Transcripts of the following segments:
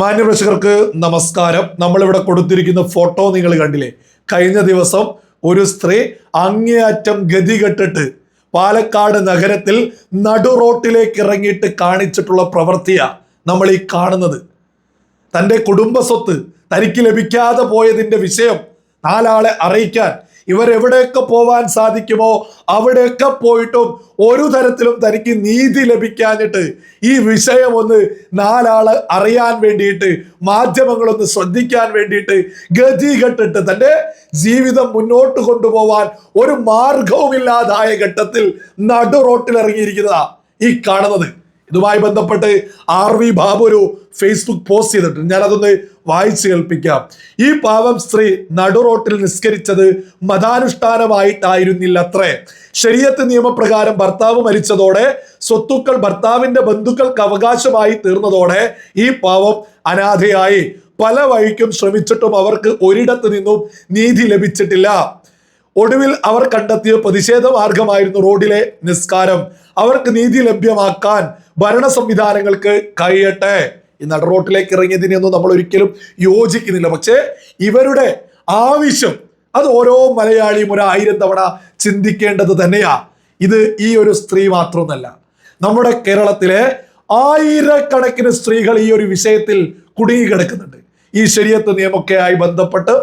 മാന്യപ്രേക്ഷകർക്ക് നമസ്കാരം. നമ്മളിവിടെ കൊടുത്തിരിക്കുന്ന ഫോട്ടോ നിങ്ങൾ കണ്ടില്ലേ? കഴിഞ്ഞ ദിവസം ഒരു സ്ത്രീ അങ്ങേയറ്റം ഗതികെട്ടിട്ട് പാലക്കാട് നഗരത്തിൽ നടു റോട്ടിലേക്ക് ഇറങ്ങിയിട്ട് കാണിച്ചിട്ടുള്ള പ്രവൃത്തിയാണ് നമ്മൾ ഈ കാണുന്നത്. തന്റെ കുടുംബ സ്വത്ത് തനിക്ക് ലഭിക്കാതെ പോയതിന്റെ വിഷയം നാലാളെ അറിയിക്കാൻ ഇവരെവിടെയൊക്കെ പോവാൻ സാധിക്കുമോ അവിടെയൊക്കെ പോയിട്ടും ഒരു തരത്തിലും തനിക്ക് നീതി ലഭിക്കാനിട്ട് ഈ വിഷയം ഒന്ന് നാലാൾ അറിയാൻ വേണ്ടിയിട്ട് മാധ്യമങ്ങളൊന്ന് ശ്രദ്ധിക്കാൻ വേണ്ടിയിട്ട് ഗതികെട്ടിട്ട് തന്റെ ജീവിതം മുന്നോട്ട് കൊണ്ടുപോവാൻ ഒരു മാർഗവുമില്ലാതായ ഘട്ടത്തിൽ നടു റോട്ടിൽ ഇറങ്ങിയിരിക്കുന്നതാ ഈ കാണുന്നത്. ഇതുമായി ബന്ധപ്പെട്ട് ആർ വി ബാബു ഒരു ഫേസ്ബുക്ക് പോസ്റ്റ് ചെയ്തിട്ടുണ്ട്. ഞാൻ അതൊന്ന് വായിച്ചു കേൾപ്പിക്കാം. ഈ പാവം സ്ത്രീ നടുറോട്ടിൽ നിസ്കരിച്ചത് മതാനുഷ്ഠാനമായിട്ടായിരുന്നില്ല അത്രേ ശരീരത്ത് നിയമപ്രകാരം ഭർത്താവ് മരിച്ചതോടെ സ്വത്തുക്കൾ ഭർത്താവിന്റെ ബന്ധുക്കൾക്ക് അവകാശമായി തീർന്നതോടെ ഈ പാവം അനാഥയായി. പല വഴിക്കും ശ്രമിച്ചിട്ടും അവർക്ക് ഒരിടത്ത് നിന്നും നീതി ലഭിച്ചിട്ടില്ല. ഒടുവിൽ അവർ കണ്ടെത്തിയ പ്രതിഷേധ മാർഗമായിരുന്നു റോഡിലെ നിസ്കാരം. അവർക്ക് നീതി ലഭ്യമാക്കാൻ ഭരണ സംവിധാനങ്ങൾക്ക് കഴിയട്ടെ. ഈ നട റോട്ടിലേക്ക് ഇറങ്ങിയതിനെയൊന്നും നമ്മൾ ഒരിക്കലും യോജിക്കുന്നില്ല. പക്ഷേ ഇവരുടെ ആവശ്യം അത് ഓരോ മലയാളിയും ഒരു ആയിരം തവണ ചിന്തിക്കേണ്ടത് തന്നെയാ. ഇത് ഈ ഒരു സ്ത്രീ മാത്രമൊന്നല്ല. നമ്മുടെ കേരളത്തിലെ ആയിരക്കണക്കിന് സ്ത്രീകൾ ഈ ഒരു വിഷയത്തിൽ കുടുങ്ങി കിടക്കുന്നുണ്ട് ഈ ശരിയത്ത് നിയമമൊക്കെ ആയി ബന്ധപ്പെട്ട്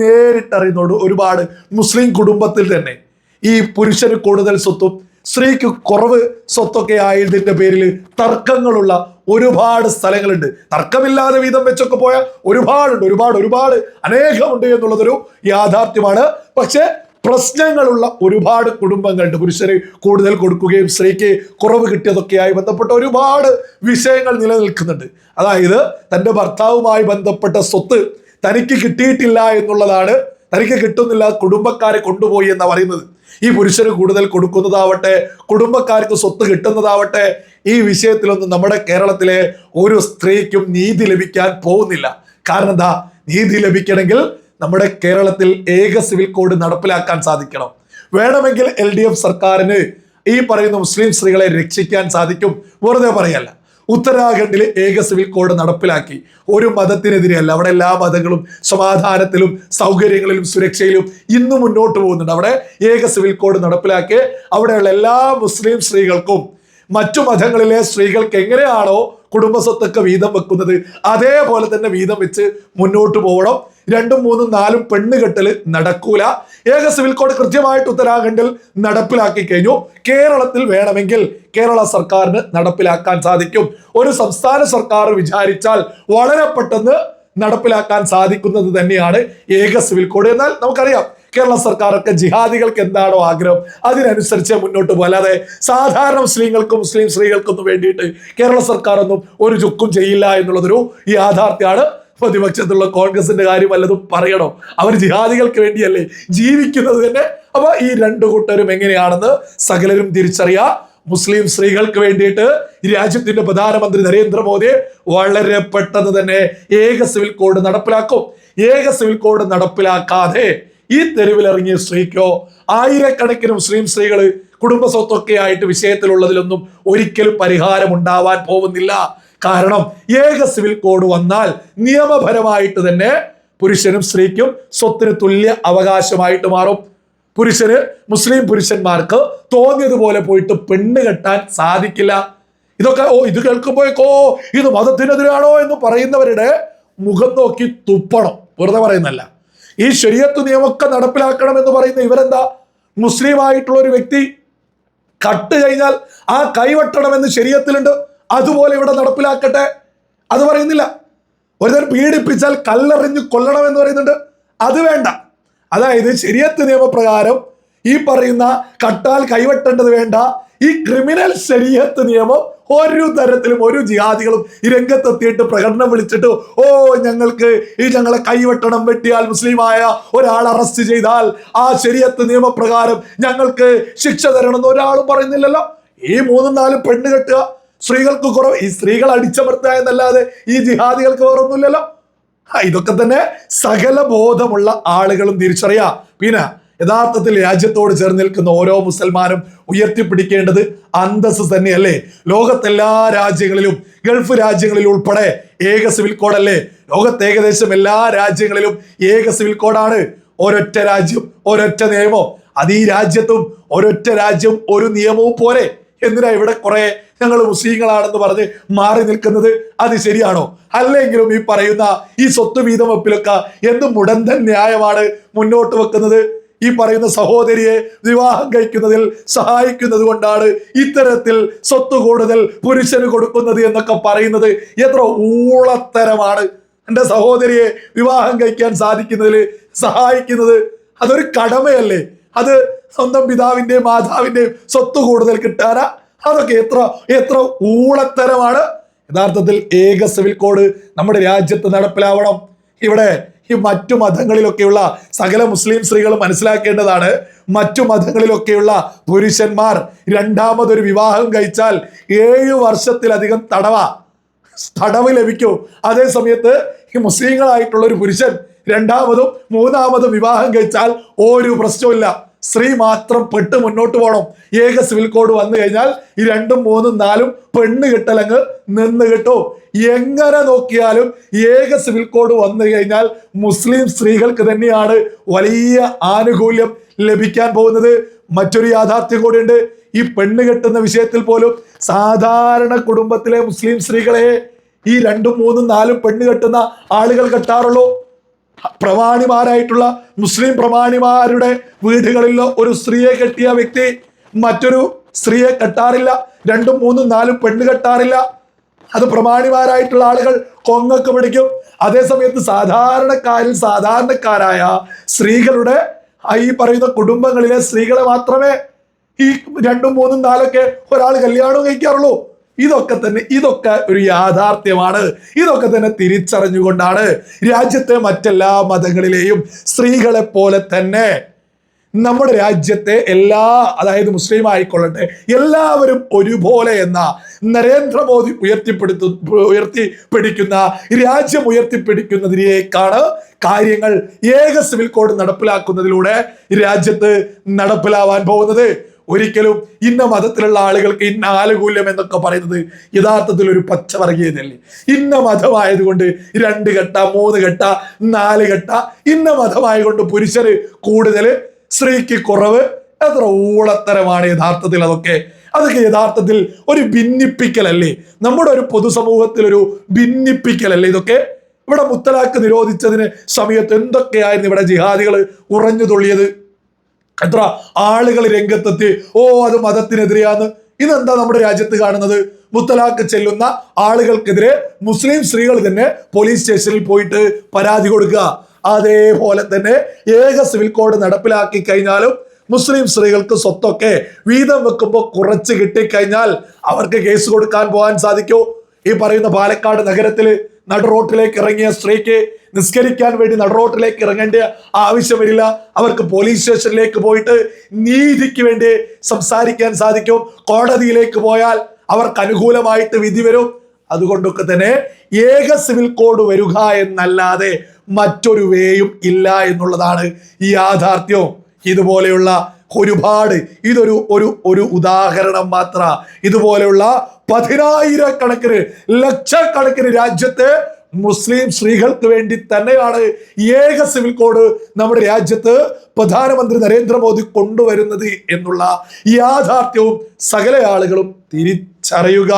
നേരിട്ട് അറിയുന്നുണ്ട് ഒരുപാട് മുസ്ലിം കുടുംബത്തിൽ തന്നെ ഈ പുരുഷന് കൂടുതൽ സ്വത്തും സ്ത്രീക്ക് കുറവ് സ്വത്തൊക്കെ ആയതിന്റെ പേരിൽ തർക്കങ്ങളുള്ള ഒരുപാട് സ്ഥലങ്ങളുണ്ട്. തർക്കമില്ലാതെ വീതം വെച്ചൊക്കെ പോയ ഒരുപാടുണ്ട് ഒരുപാട് ഒരുപാട് അനേകമുണ്ട് എന്നുള്ളതൊരു യാഥാർത്ഥ്യമാണ്. പക്ഷെ പ്രശ്നങ്ങളുള്ള ഒരുപാട് കുടുംബങ്ങളുണ്ട് പുരുഷന് കൂടുതൽ കൊടുക്കുകയും സ്ത്രീക്ക് കുറവ് കിട്ടിയതൊക്കെയായി ബന്ധപ്പെട്ട ഒരുപാട് വിഷയങ്ങൾ നിലനിൽക്കുന്നുണ്ട്. അതായത് തന്റെ ഭർത്താവുമായി ബന്ധപ്പെട്ട സ്വത്ത് തനിക്ക് കിട്ടിയിട്ടില്ല എന്നുള്ളതാണ് തനിക്ക് കിട്ടുന്നില്ല കുടുംബക്കാരെ കൊണ്ടുപോയി എന്ന് പറയുന്നത്. ഈ പുരുഷന് കൂടുതൽ കൊടുക്കുന്നതാവട്ടെ കുടുംബക്കാർക്ക് സ്വത്ത് കിട്ടുന്നതാവട്ടെ ഈ വിഷയത്തിലൊന്നും നമ്മുടെ കേരളത്തിലെ ഒരു സ്ത്രീക്കും നീതി ലഭിക്കാൻ പോകുന്നില്ല. കാരണം എന്താ? നീതി ലഭിക്കണമെങ്കിൽ നമ്മുടെ കേരളത്തിൽ ഏക സിവിൽ കോഡ് നടപ്പിലാക്കാൻ സാധിക്കണം. വേണമെങ്കിൽ എൽ ഡി എഫ് സർക്കാരിന് ഈ പറയുന്ന മുസ്ലിം സ്ത്രീകളെ രക്ഷിക്കാൻ സാധിക്കും. വെറുതെ പറയല്ല. ഉത്തരാഖണ്ഡിൽ ഏക സിവിൽ കോഡ് നടപ്പിലാക്കി. ഒരു മതത്തിനെതിരെയല്ല. അവിടെ എല്ലാ മതങ്ങളും സമാധാനത്തിലും സൗകര്യങ്ങളിലും സുരക്ഷയിലും ഇന്ന് മുന്നോട്ട് പോകുന്നുണ്ട്. അവിടെ ഏക സിവിൽ കോഡ് നടപ്പിലാക്കി. അവിടെയുള്ള എല്ലാ മുസ്ലിം സ്ത്രീകൾക്കും മറ്റു മതങ്ങളിലെ സ്ത്രീകൾക്ക് എങ്ങനെയാണോ കുടുംബ സ്വത്തൊക്കെ വീതം വെക്കുന്നത് അതേപോലെ തന്നെ വീതം വെച്ച് മുന്നോട്ട് പോകണം. രണ്ടും മൂന്നും നാലും പെണ്ണ് കെട്ടൽ നടക്കൂല. ഏക സിവിൽ കോഡ് കൃത്യമായിട്ട് ഉത്തരാഖണ്ഡിൽ നടപ്പിലാക്കി കഴിഞ്ഞു. കേരളത്തിൽ വേണമെങ്കിൽ കേരള സർക്കാരിന് നടപ്പിലാക്കാൻ സാധിക്കും. ഒരു സംസ്ഥാന സർക്കാർ വിചാരിച്ചാൽ വളരെ പെട്ടെന്ന് നടപ്പിലാക്കാൻ സാധിക്കുന്നത് തന്നെയാണ് ഏക സിവിൽ കോഡ്. എന്നാൽ നമുക്കറിയാം കേരള സർക്കാരൊക്കെ ജിഹാദികൾക്ക് എന്താണോ ആഗ്രഹം? അതിനനുസരിച്ച് മുന്നോട്ട് പോകും അല്ലാതെ സാധാരണ മുസ്ലിങ്ങൾക്കും മുസ്ലിം സ്ത്രീകൾക്കൊന്നും വേണ്ടിയിട്ട് കേരള സർക്കാർ ഒന്നും ഒരു ചുക്കും ചെയ്യില്ല എന്നുള്ളതൊരു യാഥാർത്ഥ്യമാണ്. പ്രതിപക്ഷത്തുള്ള കോൺഗ്രസിന്റെ കാര്യം വല്ലതും പറയണോ? അവർ ജിഹാദികൾക്ക് വേണ്ടിയല്ലേ ജീവിക്കുന്നത് തന്നെ? അപ്പൊ ഈ രണ്ടു കൂട്ടരും എങ്ങനെയാണെന്ന് സകലരും തിരിച്ചറിയാ. മുസ്ലിം സ്ത്രീകൾക്ക് വേണ്ടിയിട്ട് രാജ്യത്തിന്റെ പ്രധാനമന്ത്രി നരേന്ദ്രമോദി വളരെ പെട്ടെന്ന് തന്നെ ഏക സിവിൽ കോഡ് നടപ്പിലാക്കും. ഏക സിവിൽ കോഡ് നടപ്പിലാക്കാതെ ഈ തെരുവിലിറങ്ങിയ സ്ത്രീക്കോ ആയിരക്കണക്കിന് മുസ്ലിം സ്ത്രീകൾ കുടുംബ സ്വത്തൊക്കെ ആയിട്ട് വിഷയത്തിലുള്ളതിലൊന്നും ഒരിക്കലും പരിഹാരം ഉണ്ടാവാൻ പോകുന്നില്ല. കാരണം ഏക സിവിൽ കോഡ് വന്നാൽ നിയമപരമായിട്ട് തന്നെ പുരുഷനും സ്ത്രീക്കും സ്വത്തിന് തുല്യ അവകാശമായിട്ട് മാറും. പുരുഷന് മുസ്ലിം പുരുഷന്മാർക്ക് തോന്നിയതുപോലെ പോയിട്ട് പെണ്ണ് കെട്ടാൻ സാധിക്കില്ല. ഇതൊക്കെ ഓ ഇത് കേൾക്കുമ്പോഴേക്കോ ഇത് മതത്തിനെതിരാണോ എന്ന് പറയുന്നവരുടെ മുഖം നോക്കി തുപ്പണം. വെറുതെ പറയുന്നല്ല ഈ ശരിയത്ത് നിയമമൊക്കെ നടപ്പിലാക്കണം എന്ന് പറയുന്ന ഇവരെന്താ? മുസ്ലിം ആയിട്ടുള്ള ഒരു വ്യക്തി കട്ട് കഴിഞ്ഞാൽ ആ കൈവെട്ടണമെന്ന് ശരീരത്തിലുണ്ട്. അതുപോലെ ഇവിടെ നടപ്പിലാക്കട്ടെ. അത് പറയുന്നില്ല. ഒരുതരം പീഡിപ്പിച്ചാൽ കല്ലെറിഞ്ഞ് കൊല്ലണം എന്ന് പറയുന്നുണ്ട്. അത് വേണ്ട. അതായത് ശരിയത്ത് നിയമപ്രകാരം ഈ പറയുന്ന കട്ടാൽ കൈവെട്ടേണ്ടത് വേണ്ട. ഈ ക്രിമിനൽ ശരീരത്ത് നിയമം ഒരു തരത്തിലും ഒരു ജിഹാദികളും ഈ രംഗത്തെത്തിയിട്ട് പ്രകടനം വിളിച്ചിട്ട് ഓ ഞങ്ങൾക്ക് ഈ ഞങ്ങളെ കൈവെട്ടണം. വെട്ടിയാൽ മുസ്ലിമായ ഒരാൾ അറസ്റ്റ് ചെയ്താൽ ആ ശരീരത്ത് നിയമപ്രകാരം ഞങ്ങൾക്ക് ശിക്ഷ തരണം എന്ന് ഒരാളും പറയുന്നില്ലല്ലോ. ഈ മൂന്നും നാലും പെണ്ണ് കെട്ടുക. സ്ത്രീകൾക്ക് കുറവ്. ഈ സ്ത്രീകൾ അടിച്ചമർത്തുക എന്നല്ലാതെ ഈ ജിഹാദികൾക്ക് വേറൊന്നുമില്ലല്ലോ. ഇതൊക്കെ തന്നെ സകല ബോധമുള്ള ആളുകളും തിരിച്ചറിയാം. പിന്നെ യഥാർത്ഥത്തിൽ രാജ്യത്തോട് ചേർന്ന് നിൽക്കുന്ന ഓരോ മുസൽമാനും ഉയർത്തിപ്പിടിക്കേണ്ടത് അന്തസ് തന്നെയല്ലേ. ലോകത്തെല്ലാ രാജ്യങ്ങളിലും ഗൾഫ് രാജ്യങ്ങളിൽ ഉൾപ്പെടെ ഏക സിവിൽ കോഡല്ലേ. ലോകത്ത് ഏകദേശം എല്ലാ രാജ്യങ്ങളിലും ഏക സിവിൽ കോഡാണ്. ഒരൊറ്റ രാജ്യം ഒരൊറ്റ നിയമം. അത് ഈ രാജ്യത്തും ഒരൊറ്റ രാജ്യം ഒരു നിയമവും പോരെ. എന്തിനാ ഇവിടെ കുറെ ഞങ്ങൾ മുസ്ലിങ്ങളാണെന്ന് പറഞ്ഞ് മാറി നിൽക്കുന്നത് അത് ശരിയാണോ? അല്ലെങ്കിലും ഈ പറയുന്ന ഈ സ്വത്ത് വീതം വെപ്പിലൊക്കെ എന്ത് മുടന്തൻ ന്യായമാണ് മുന്നോട്ട് വെക്കുന്നത്? ഈ പറയുന്ന സഹോദരിയെ വിവാഹം കഴിക്കുന്നതിൽ സഹായിക്കുന്നത് കൊണ്ടാണ് ഇത്തരത്തിൽ സ്വത്ത് കൂടുതൽ പുരുഷന് കൊടുക്കുന്നത് എന്നൊക്കെ പറയുന്നത് എത്ര ഊളത്തരമാണ്. എന്റെ സഹോദരിയെ വിവാഹം കഴിക്കാൻ സാധിക്കുന്നതിൽ സഹായിക്കുന്നത് അതൊരു കടമയല്ലേ? അത് സ്വന്തം പിതാവിന്റെയും മാതാവിന്റെയും സ്വത്ത് കൂടുതൽ കിട്ടാനാ? അതൊക്കെ എത്ര എത്ര ഊളത്തരമാണ്. യഥാർത്ഥത്തിൽ ഏക സിവിൽ കോഡ് നമ്മുടെ രാജ്യത്ത് നടപ്പിലാവണം. ഇവിടെ ഈ മറ്റു മതങ്ങളിലൊക്കെയുള്ള സകല മുസ്ലിം സ്ത്രീകൾ മനസ്സിലാക്കേണ്ടതാണ്. മറ്റു മതങ്ങളിലൊക്കെയുള്ള പുരുഷന്മാർ രണ്ടാമതൊരു വിവാഹം കഴിച്ചാൽ ഏഴു വർഷത്തിലധികം തടവ തടവ് ലഭിക്കൂ. അതേ സമയത്ത് ഈ മുസ്ലിങ്ങളായിട്ടുള്ള ഒരു പുരുഷൻ രണ്ടാമതും മൂന്നാമതും വിവാഹം കഴിച്ചാൽ ഒരു പ്രശ്നവുമില്ല. സ്ത്രീ മാത്രം പെട്ട് മുന്നോട്ട് പോകണം ഏക സിവിൽ കോഡ് വന്നു കഴിഞ്ഞാൽ ഈ രണ്ടും മൂന്നും നാലും പെണ്ണ് കിട്ടലങ്ങ് നിന്ന് കിട്ടും. എങ്ങനെ നോക്കിയാലും ഏക സിവിൽ കോഡ് വന്നു കഴിഞ്ഞാൽ മുസ്ലിം സ്ത്രീകൾക്ക് തന്നെയാണ് വലിയ ആനുകൂല്യം ലഭിക്കാൻ പോകുന്നത്. മറ്റൊരു യാഥാർത്ഥ്യം കൂടിയുണ്ട്. ഈ പെണ്ണ് കെട്ടുന്ന വിഷയത്തിൽ പോലും സാധാരണ കുടുംബത്തിലെ മുസ്ലിം സ്ത്രീകളെ ഈ രണ്ടും മൂന്നും നാലും പെണ്ണ് കെട്ടുന്ന ആളുകൾ കെട്ടാറുള്ളൂ. പ്രമാണിമാരായിട്ടുള്ള മുസ്ലിം പ്രമാണിമാരുടെ വീടുകളിലോ ഒരു സ്ത്രീയെ കെട്ടിയ വ്യക്തി മറ്റൊരു സ്ത്രീയെ കെട്ടാറില്ല രണ്ടും മൂന്നും നാലും പെണ്ണ് കെട്ടാറില്ല. അത് പ്രമാണിമാരായിട്ടുള്ള ആളുകൾ കൊങ്ങൊക്കെ പിടിക്കും. അതേസമയത്ത് സാധാരണക്കാരിൽ സാധാരണക്കാരായ സ്ത്രീകളുടെ ഈ പറയുന്ന കുടുംബങ്ങളിലെ സ്ത്രീകളെ മാത്രമേ ഈ രണ്ടും മൂന്നും നാലൊക്കെ ഒരാൾ കല്യാണം കഴിക്കാറുള്ളൂ. ഇതൊക്കെ തന്നെ ഇതൊക്കെ ഒരു യാഥാർത്ഥ്യമാണ്. ഇതൊക്കെ തന്നെ തിരിച്ചറിഞ്ഞുകൊണ്ടാണ് രാജ്യത്തെ മറ്റെല്ലാ മതങ്ങളിലെയും സ്ത്രീകളെ പോലെ തന്നെ നമ്മുടെ രാജ്യത്തെ എല്ലാ അതായത് മുസ്ലിം ആയിക്കൊള്ളട്ടെ എല്ലാവരും ഒരുപോലെ എന്ന നരേന്ദ്രമോദി ഉയർത്തിപ്പെടുത്തു ഉയർത്തിപ്പിടിക്കുന്ന രാജ്യം ഉയർത്തിപ്പിടിക്കുന്നതിലേക്കാണ് കാര്യങ്ങൾ ഏക സിവിൽ കോഡ് നടപ്പിലാക്കുന്നതിലൂടെ രാജ്യത്ത് നടപ്പിലാവാൻ പോകുന്നത്. ഒരിക്കലും ഇന്ന മതത്തിലുള്ള ആളുകൾക്ക് ഇന്ന ആനുകൂല്യം എന്നൊക്കെ പറയുന്നത് യഥാർത്ഥത്തിൽ ഒരു പച്ചവർഗീയതയല്ലേ ഇന്ന മതമായതുകൊണ്ട് രണ്ട് ഘട്ട മൂന്ന് ഘട്ട നാല് ഘട്ട ഇന്ന മതമായതുകൊണ്ട് പുരുഷന് കൂടുതൽ സ്ത്രീക്ക് കുറവ് എത്ര ഊളത്തരമാണ് യഥാർത്ഥത്തിൽ അതൊക്കെ. അതൊക്കെ യഥാർത്ഥത്തിൽ ഒരു ഭിന്നിപ്പിക്കലല്ലേ. നമ്മുടെ ഒരു പൊതുസമൂഹത്തിൽ ഒരു ഭിന്നിപ്പിക്കലല്ലേ ഇതൊക്കെ. ഇവിടെ മുത്തലാക്ക് നിരോധിച്ചതിന് സമയത്ത് എന്തൊക്കെയായിരുന്നു ഇവിടെ ജിഹാദികൾ ഉറഞ്ഞു തുള്ളിയത്? എത്ര ആളുകൾ രംഗത്തെത്തി? ഓ അത് മതത്തിനെതിരെയാണ്. ഇതെന്താ നമ്മുടെ രാജ്യത്ത് കാണുന്നത്? മുത്തലാഖ് ചെല്ലുന്ന ആളുകൾക്കെതിരെ മുസ്ലിം സ്ത്രീകൾ തന്നെ പോലീസ് സ്റ്റേഷനിൽ പോയിട്ട് പരാതി കൊടുക്കുക. അതേപോലെ തന്നെ ഏക സിവിൽ കോഡ് നടപ്പിലാക്കി കഴിഞ്ഞാലും മുസ്ലിം സ്ത്രീകൾക്ക് സ്വത്തൊക്കെ വീതം വെക്കുമ്പോൾ കുറച്ച് കിട്ടിക്കഴിഞ്ഞാൽ അവർക്ക് കേസ് കൊടുക്കാൻ പോകാൻ സാധിക്കൂ. ഈ പറയുന്ന പാലക്കാട് നഗരത്തിൽ നടുറോട്ടിലേക്ക് ഇറങ്ങിയ സ്ത്രീക്ക് നിസ്കരിക്കാൻ വേണ്ടി നടുറോട്ടിലേക്ക് ഇറങ്ങേണ്ട ആവശ്യമില്ല അവർക്ക് പോലീസ് സ്റ്റേഷനിലേക്ക് പോയിട്ട് നീതിക്ക് വേണ്ടി സംസാരിക്കാൻ സാധിക്കും. കോടതിയിലേക്ക് പോയാൽ അവർക്ക് അനുകൂലമായിട്ട് വിധി വരും. അതുകൊണ്ടൊക്കെ തന്നെ ഏക സിവിൽ കോഡ് വരിക എന്നല്ലാതെ മറ്റൊരു വേയും ഇല്ല എന്നുള്ളതാണ് ഈ യാഥാർത്ഥ്യവും ഇതുപോലെയുള്ള ഒരുപാട് ഇതൊരു ഒരു ഒരു ഉദാഹരണം മാത്ര. ഇതുപോലെയുള്ള പതിനായിരക്കണക്കിന് ലക്ഷക്കണക്കിന് രാജ്യത്തെ മുസ്ലിം സ്ത്രീകൾക്ക് വേണ്ടി തന്നെയാണ് ഏക സിവിൽ കോഡ് നമ്മുടെ രാജ്യത്ത് പ്രധാനമന്ത്രി നരേന്ദ്രമോദി കൊണ്ടുവരുന്നത് എന്നുള്ള യാഥാർത്ഥ്യവും സകല ആളുകളും തിരിച്ചറിയുക.